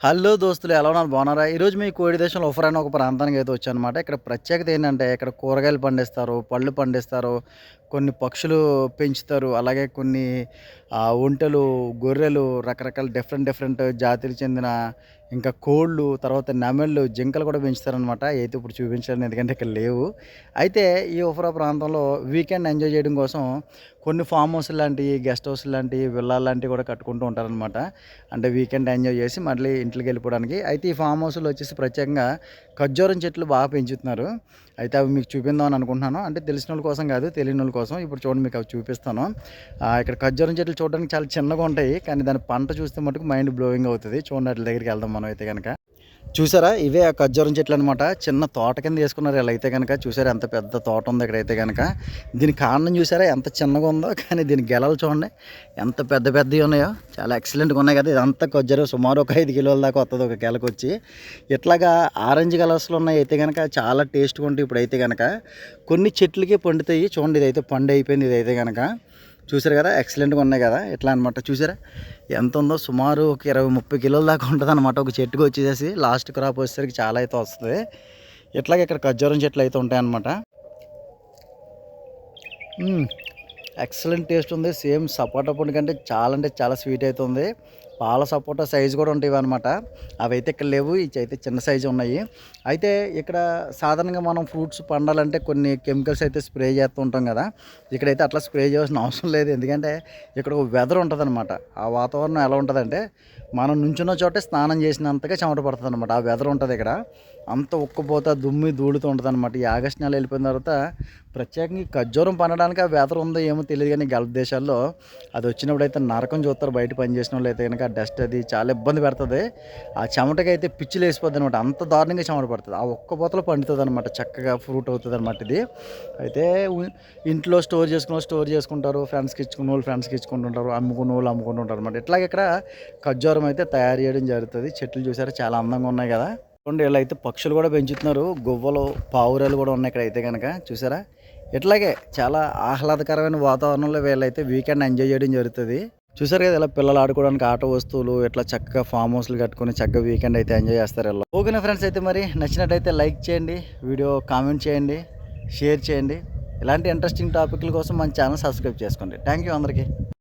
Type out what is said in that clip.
Hello దోస్తులు ఎలా ఉన్నారు? బాగున్నారా? ఈరోజు మీ కోడి దేశంలో ఉఫర్ అనే ఒక ప్రాంతానికి అయితే వచ్చానమాట. ఇక్కడ ప్రత్యేకత ఏంటంటే ఇక్కడ కూరగాయలు పండిస్తారు పళ్ళు పండిస్తారు కొన్ని పక్షులు పెంచుతారు. అలాగే కొన్ని ఒంటెలు గొర్రెలు రకరకాల డిఫరెంట్ డిఫరెంట్ జాతికి చెందిన ఇంకా కోళ్ళు తర్వాత నెమళ్ళు జింకలు కూడా పెంచుతారనమాట అయితే ఇప్పుడు చూపించాను ఎందుకంటే ఇక్కడ లేవు. అయితే ఈ ఉఫరా ప్రాంతంలో వీకెండ్ ఎంజాయ్ చేయడం కోసం కొన్ని ఫామ్ హౌస్ లాంటివి గెస్ట్ హౌస్ లాంటివి విల్లా లాంటివి కూడా కట్టుకుంటూ ఉంటారనమాట అంటే వీకెండ్ ఎంజాయ్ చేసి మళ్ళీ ఇంట్లోకి వెళ్ళిపోవడానికి. అయితే ఈ ఫామ్ హౌస్లో వచ్చేసి ప్రత్యేకంగా ఖర్జూరం చెట్లు బాగా పెంచుతున్నారు. అయితే అవి మీకు చూపిందామని అనుకుంటున్నాను. అంటే తెలిసిన వాళ్ళ కోసం కాదు తెలియని వాళ్ళ కోసం ఇప్పుడు చూడండి మీకు అవి చూపిస్తాను. ఇక్కడ ఖర్జూరం చెట్లు చూడడానికి చాలా చిన్నగా ఉంటాయి. కానీ దాని పంట చూస్తే మటుకు మైండ్ బ్లోయింగ్ అవుతుంది. చూడండి వాటి దగ్గరికి వెళ్దాం మనం అయితే కనుక చూసారా? ఇవే ఆ ఖర్జూరం చెట్లు అనమాట చిన్న తోట కింద వేసుకున్నారు ఇలా అయితే కనుక చూసారా? ఎంత పెద్ద తోట ఉంది ఇక్కడ అయితే కనుక దీని కారణం చూసారా? ఎంత చిన్నగా ఉందో. కానీ దీని గెలలు చూడండి. ఎంత పెద్ద పెద్దవి ఉన్నాయో. చాలా ఎక్సలెంట్గా ఉన్నాయి కదా. ఇదంతా ఖర్జూరం సుమారు ఒక ఐదు కిలోల దాకా వస్తుంది ఒక గెలకు వచ్చి. ఇట్లాగా ఆరెంజ్ కలర్స్లో ఉన్నాయి అయితే కనుక చాలా టేస్ట్గా ఉంటాయి ఇప్పుడైతే కనుక కొన్ని చెట్లకి పండుతాయి. చూడండి ఇదైతే పండు అయిపోయింది ఇదైతే కనుక చూసారు కదా? ఎక్సలెంట్గా ఉన్నాయి కదా? ఇట్లా అనమాట చూసారా ఎంత ఉందో? సుమారు ఒక ఇరవై ముప్పై కిలోల దాకా ఉంటుంది అనమాట ఒక చెట్టుకు వచ్చేసేసి లాస్ట్ క్రాప్ వచ్చేసరికి చాలా అయితే వస్తుంది. ఇట్లాగే ఇక్కడ ఖర్జూరం చెట్లు అయితే ఉంటాయన్నమాట. Hmm. ఎక్సలెంట్ టేస్ట్ ఉంది. సేమ్ సపోటా పండు కంటే చాలా అంటే చాలా స్వీట్ అవుతుంది పాల సపోటా సైజు కూడా ఉంటాయి అనమాట అవి అయితే ఇక్కడ లేవు ఇవి అయితే చిన్న సైజు ఉన్నాయి. అయితే ఇక్కడ సాధారణంగా మనం ఫ్రూట్స్ పండాలంటే కొన్ని కెమికల్స్ అయితే స్ప్రే చేస్తూ ఉంటాం కదా. ఇక్కడైతే అట్లా స్ప్రే చేయాల్సిన అవసరం లేదు. ఎందుకంటే ఇక్కడ ఒక వెదర్ ఉంటుంది ఆ వాతావరణం ఎలా ఉంటుందంటే మనం నుంచున్న చోటే స్నానం చేసినంతగా చెమట పడుతుంది అనమాట ఆ వెదర్ ఉంటుంది ఇక్కడ. అంత ఉక్కపోత దుమ్మి ధూళితో ఉంటుంది అనమాట ఈ ఆగస్ట్ నెల వెళ్ళిపోయిన తర్వాత ప్రత్యేకంగా ఖర్జూరం పండడానికి ఆ వెదర్ ఉందో ఏమో తెలియదు కానీ గల్ఫ్ దేశాల్లో అది వచ్చినప్పుడు అయితే నరకం చూస్తారు. బయట పనిచేసిన వాళ్ళు అయితే కనుక డస్ట్ అది చాలా ఇబ్బంది పెడుతుంది. ఆ చెమటకి అయితే పిచ్చిలు వేసిపోద్ది అనమాట అంత దారుణంగా చెమట పడుతుంది. ఆ ఒక్క బోతలో పండుతుంది అనమాట చక్కగా ఫ్రూట్ అవుతుంది అనమాట ఇది. అయితే ఇంట్లో స్టోర్ చేసుకున్న స్టోర్ చేసుకుంటారు. ఫ్రెండ్స్కి ఇచ్చుకున్న వాళ్ళు ఫ్రెండ్స్కి ఇచ్చుకుంటుంటారు. అమ్ముకున్న వాళ్ళు అమ్ముకుంటుంటారు అనమాట ఇట్లాగే ఇక్కడ ఖర్జూరం అయితే తయారు చేయడం జరుగుతుంది. చెట్లు చూసారా? చాలా అందంగా ఉన్నాయి కదా. చూడండి ఇలా అయితే పక్షులు కూడా పెంచుతున్నారు. గువ్వలు పావురాలు కూడా ఉన్నాయి ఇక్కడ అయితే కనుక చూసారా? ఇట్లాగే చాలా ఆహ్లాదకరమైన వాతావరణంలో వీళ్ళైతే వీకెండ్ ఎంజాయ్ చేయడం జరుగుతుంది. చూసారు కదా ఇలా పిల్లలు ఆడుకోవడానికి ఆట వస్తువులు ఇట్లా చక్కగా ఫామ్ హౌస్లు కట్టుకొని చక్కగా వీకెండ్ అయితే ఎంజాయ్ చేస్తారు ఇలా. ఓకేనా ఫ్రెండ్స్ అయితే మరి నచ్చినట్టయితే లైక్ చేయండి వీడియో కామెంట్ చేయండి షేర్ చేయండి. ఇలాంటి ఇంట్రెస్టింగ్ టాపిక్ల కోసం మన ఛానల్ సబ్స్క్రైబ్ చేసుకోండి. థ్యాంక్ యూ అందరికీ.